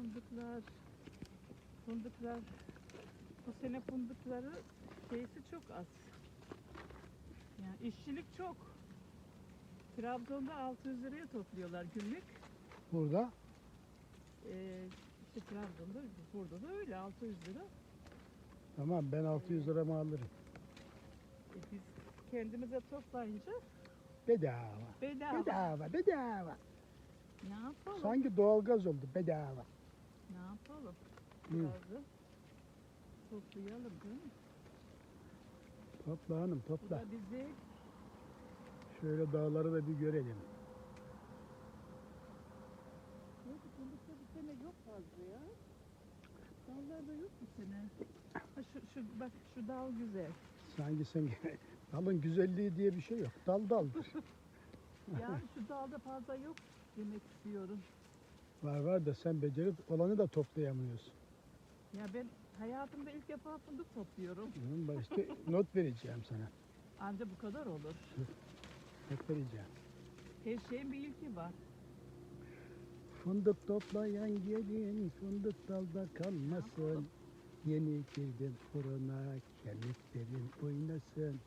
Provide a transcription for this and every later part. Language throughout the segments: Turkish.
fındıklar, fındıklar. Bu sene fındıkları şeysi çok az. Yani işçilik çok. Trabzon'da 600 liraya topluyorlar günlük. Burada Ee, işte Trabzon'da, burada da öyle 600 lira. tamam ben 600 lira mı alırım? E, biz kendimize toplayınca Bedava. bedava. Bedava, bedava. Ne yapalım? Sanki doğalgaz oldu bedava. Ne yapalım? Da toplayalım değil mi? Topla hanım Bu topla. da bize Şöyle dağları da bir görelim. Yok, fındıkta bu sene yok fazla ya. Dallarda yok bu sene. Ha, şu, şu, bak şu dal güzel. Sanki sen dalın güzelliği diye bir şey yok. Dal daldır. Yani şu dalda fazla yok demek istiyorum. Var var da sen becerip olanı da toplayamıyorsun. Ya ben hayatımda ilk defa fındık topluyorum. Hı, bak işte not vereceğim sana. Anca bu kadar olur. Not vereceğim. Her şeyin bir ilki var. Fındık toplayan gelin fındık dalda kalmasın. Yeni girdim fırına kemiklerin oynasın.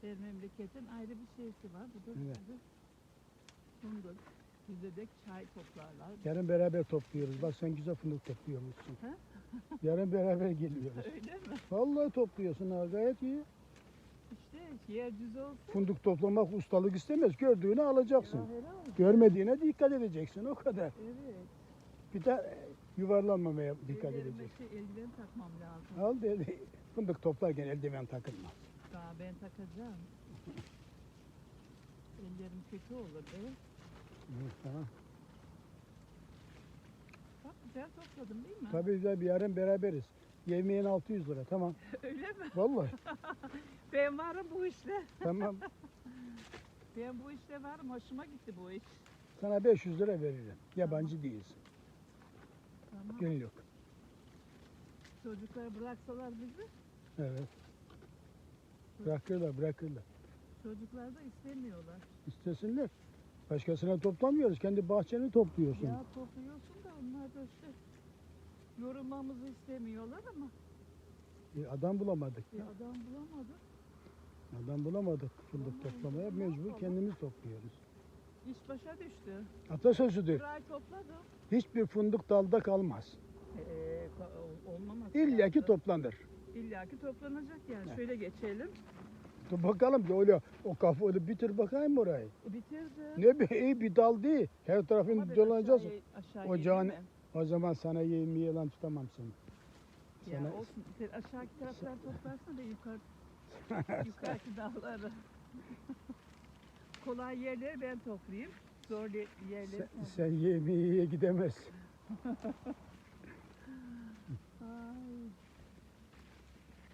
Her memleketin ayrı bir şeysi var. Bu da Evet. fındık. Bizde de çay toplarlar. Yarın beraber topluyoruz. Bak sen güzel fındık topluyormuşsun. Ha? Yarın beraber geliyoruz. Öyle mi? Vallahi topluyorsun ha gayet iyi. İşte yer düz olsun. Fındık toplamak ustalık istemez. Gördüğünü alacaksın. Ya herhalde. Görmediğine dikkat edeceksin o kadar. Evet. Bir de yuvarlanmamaya dikkat Ellerime edeceksin. şey, eldiven takmam lazım. Al dedi. Fındık toplarken eldiven takılmaz. Daha ben takacağım. Ellerim kötü olur be. Hı, Tamam. Bak güzel topladım değil mi? Tabii güzel bir yarın beraberiz. Yemeğin 600 lira tamam. Öyle mi? Vallahi Ben varım bu işte. tamam. Ben bu işte varım. Hoşuma gitti bu iş. Sana 500 lira veririm. Yabancı değilsin. Tamam. Günlük. Çocuklar bıraksalar bizi. Evet. Bırakırlar bırakırlar. Çocuklar da istemiyorlar. İstesinler. Başkasına toplamıyoruz. Kendi bahçeni topluyorsun. Ya topluyorsun da onlar da işte yorulmamızı istemiyorlar ama E, adam bulamadık. bir ya. adam bulamadık. Adam bulamadık fındık toplamaya. Mecbur yapalım? kendimiz topluyoruz. İş başa düştü. Atasözüdür. Bir ay topladım. Hiçbir fındık dalda kalmaz. Ee, olmaması İlla ki toplanır. İlla ki toplanacak yani. Evet. Şöyle geçelim. Dur bakalım ki öyle o kafalı bitir bakayım orayı. E, bitirdi. Ne bir iyi bir dal değil. Her tarafını dolanacağız. Ocağın-. O zaman sana yemeği yalan tutamam seni. Ya Sana- olsun. Sen aşağıki tarafları toplarsın da yukarı, yukarıki dağları. Kolay yerleri ben toplayayım. Zor ye- yerleri sen. sen yemeğe gidemezsin.